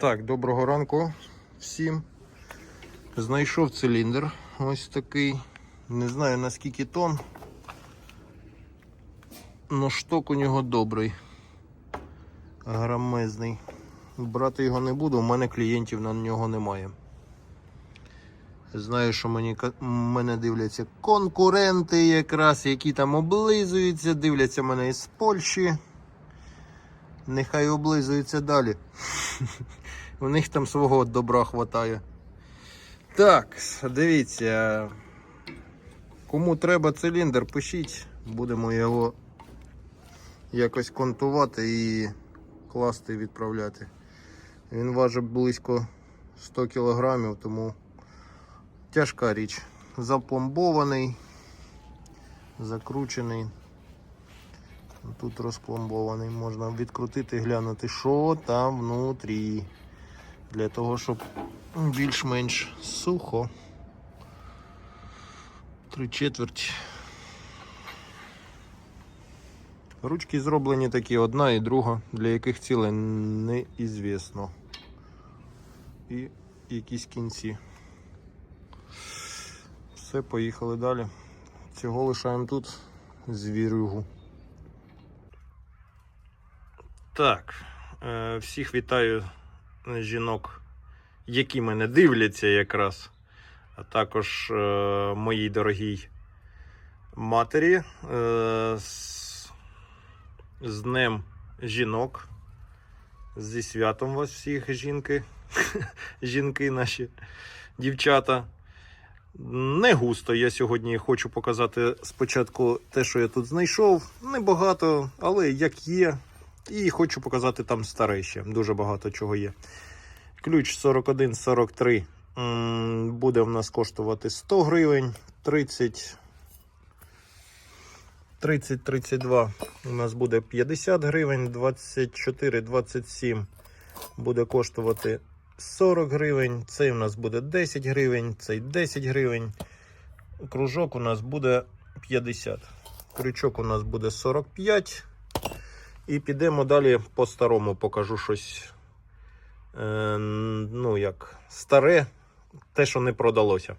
Так, доброго ранку всім. Знайшов циліндр. Ось такий. Не знаю наскільки тонн. Но шток у нього добрий. Грамезний. Брати його не буду, у мене клієнтів на нього немає. Знаю, що мені, мене дивляться конкуренти якраз, які там облизуються, дивляться мене із Польщі. Нехай облизуються далі. У них там свого добра хватає. Так, дивіться. Кому треба циліндр, пишіть. Будемо його якось контувати і класти відправляти. Він важить близько 100 кг, тому тяжка річ. Запломбований, закручений. Тут розпломбований. Можна відкрутити, глянути, що там внутрі. Для того, щоб більш-менш сухо. Три четверть. Ручки зроблені такі, одна і друга, для яких цілей неізвісно. І якісь кінці. Все, поїхали далі. Цього лишаємо тут звірюгу. Так, е, всіх вітаю жінок, які мене дивляться якраз, а також е, моїй дорогій матері е, з, з Днем жінок. Зі святом вас всіх, жінки, жінки наші, дівчата. Не густо. Я сьогодні хочу показати спочатку те, що я тут знайшов. Небагато, але як є. І хочу показати там старе ще. Дуже багато чого є. Ключ 4143 м, буде в нас коштувати 100 гривень. 30. 30-32 у нас буде 50 гривень, 24-27 буде коштувати 40 гривень, цей у нас буде 10 гривень, цей 10 гривень. Кружок у нас буде 50. Крючок у нас буде 45. І підемо далі по старому, покажу щось. Е, ну, як старе, те, що не продалося.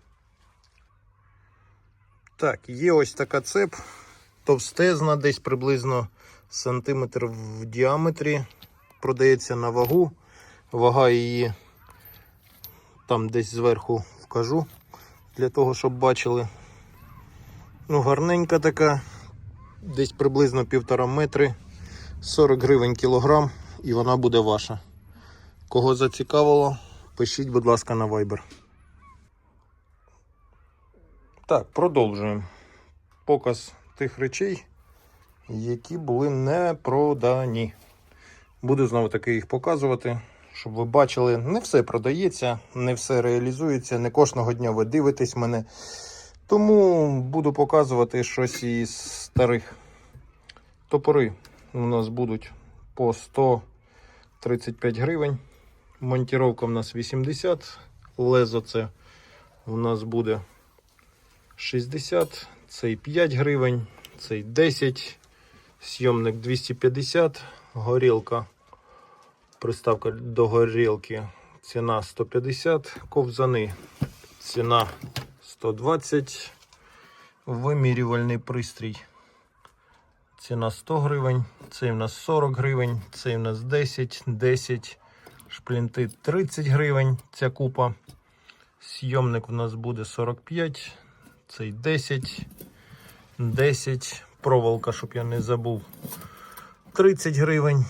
Так, є ось така цеп, товстезна, десь приблизно сантиметр в діаметрі. Продається на вагу. Вага її там десь зверху вкажу, для того, щоб бачили. Ну, гарненька така, десь приблизно півтора метри. 40 гривень кілограм і вона буде ваша. Кого зацікавило, пишіть, будь ласка, на Viber. Так, продовжуємо. Показ тих речей, які були не продані. Буду знову таки їх показувати, щоб ви бачили, не все продається, не все реалізується, не кожного дня ви дивитесь мене. Тому буду показувати щось із старих топори у нас будуть по 135 гривень. Монтіровка у нас 80. Лезо це у нас буде 60. Цей 5 гривень, цей 10. Сйомник 250. Горілка. Приставка до горілки. Ціна 150. Ковзани. Ціна 120. Вимірювальний пристрій. Ціна 100 гривень, цей в нас 40 гривень, цей в нас 10, 10, шплінти 30 гривень, ця купа. Сйомник у нас буде 45, цей 10, 10, проволока, щоб я не забув. 30 гривень.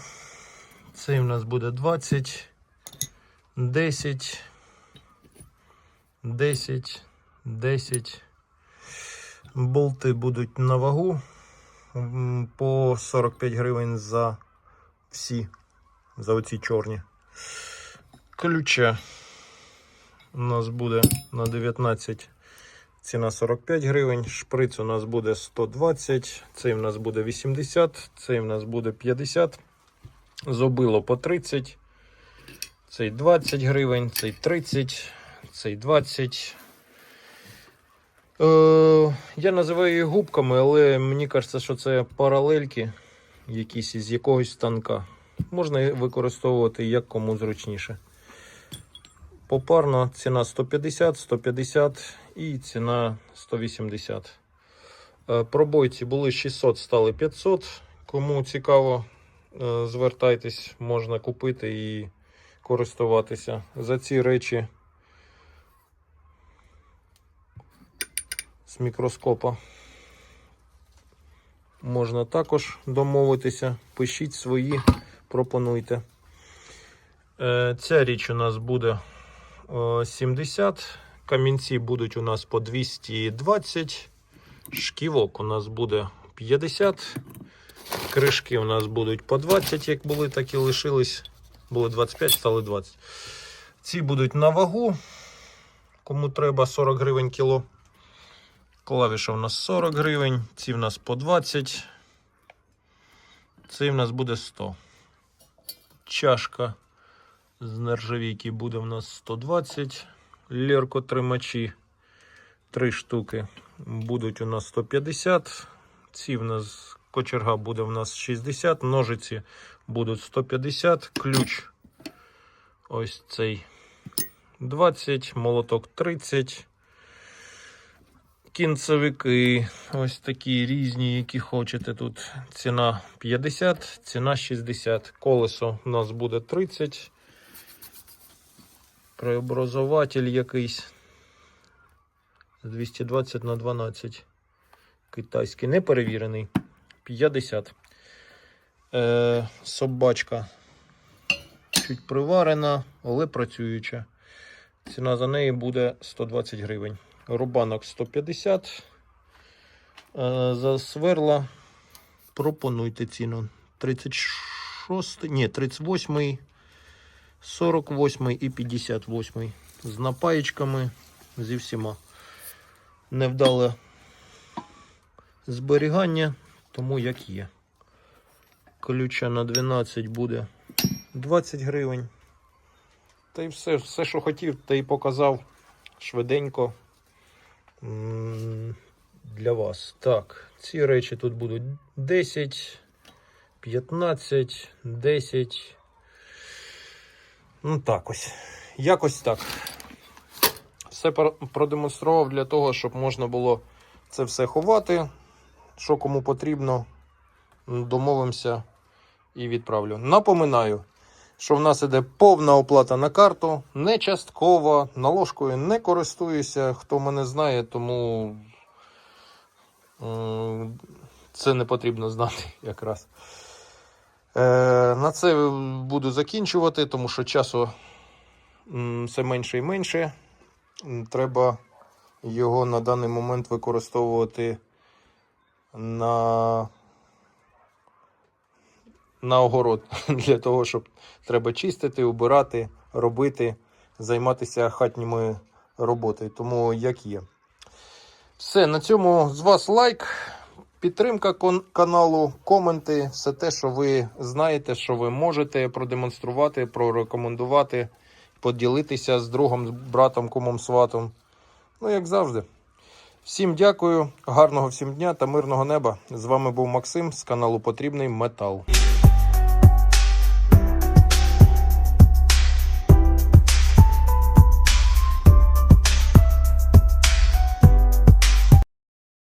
Цей у нас буде 20, 10, 10, 10. Болти будуть на вагу. По 45 гривень за всі, за оці чорні. Ключа у нас буде на 19 ціна 45 гривень. Шприц у нас буде 120, цей у нас буде 80, цей у нас буде 50. Зобило по 30. Цей 20 гривень, цей 30, цей 20. Е, я називаю їх губками, але мені кажеться, що це паралельки якісь із якогось станка. Можна використовувати як кому зручніше. Попарно ціна 150, 150 і ціна 180. Е, Пробойці були 600, стали 500. Кому цікаво, е, звертайтесь, можна купити і користуватися. За ці речі мікроскопа можна також домовитися. Пишіть свої, пропонуйте. Е, Ця річ у нас буде е, 70. Камінці будуть у нас по 220. Шківок у нас буде 50. Кришки у нас будуть по 20, як були, так і лишились. Були 25, стали 20. Ці будуть на вагу. Кому треба 40 гривень кіло. Клавіша у нас 40 гривень, ці в нас по 20. Цей в нас буде 100. Чашка з нержавійки буде в нас 120. Лерко тримачі 3 штуки будуть у нас 150. Ці в нас кочерга буде в нас 60. Ножиці будуть 150. Ключ ось цей 20, молоток 30. Кінцевики ось такі різні, які хочете. Тут ціна 50, ціна 60. Колесо у нас буде 30. Преобразователь якийсь 220 на 12. Китайський неперевірений. 50. Е, собачка чуть приварена, але працююча. Ціна за неї буде 120 гривень. Рубанок 150. Е, За сверла пропонуйте ціну. 36, ні, 38, 48 і 58. З напаєчками, зі всіма. Невдале зберігання, тому як є. Ключа на 12 буде 20 гривень. Та й все, все, що хотів, та й показав швиденько для вас. Так, ці речі тут будуть 10, 15, 10. Ну так ось. Якось так. Все продемонстрував для того, щоб можна було це все ховати. Що кому потрібно, домовимося і відправлю. Напоминаю, що в нас іде повна оплата на карту, не часткова, наложкою не користуюся. Хто мене знає, тому е, це не потрібно знати якраз. Е, на це буду закінчувати, тому що часу все менше і менше. Треба його на даний момент використовувати на на огород для того, щоб треба чистити, убирати, робити, займатися хатніми роботою. Тому як є. Все, на цьому з вас лайк, підтримка каналу, коменти, все те, що ви знаєте, що ви можете продемонструвати, прорекомендувати, поділитися з другом, з братом, кумом, сватом. Ну, як завжди. Всім дякую, гарного всім дня та мирного неба. З вами був Максим з каналу Потрібний Метал.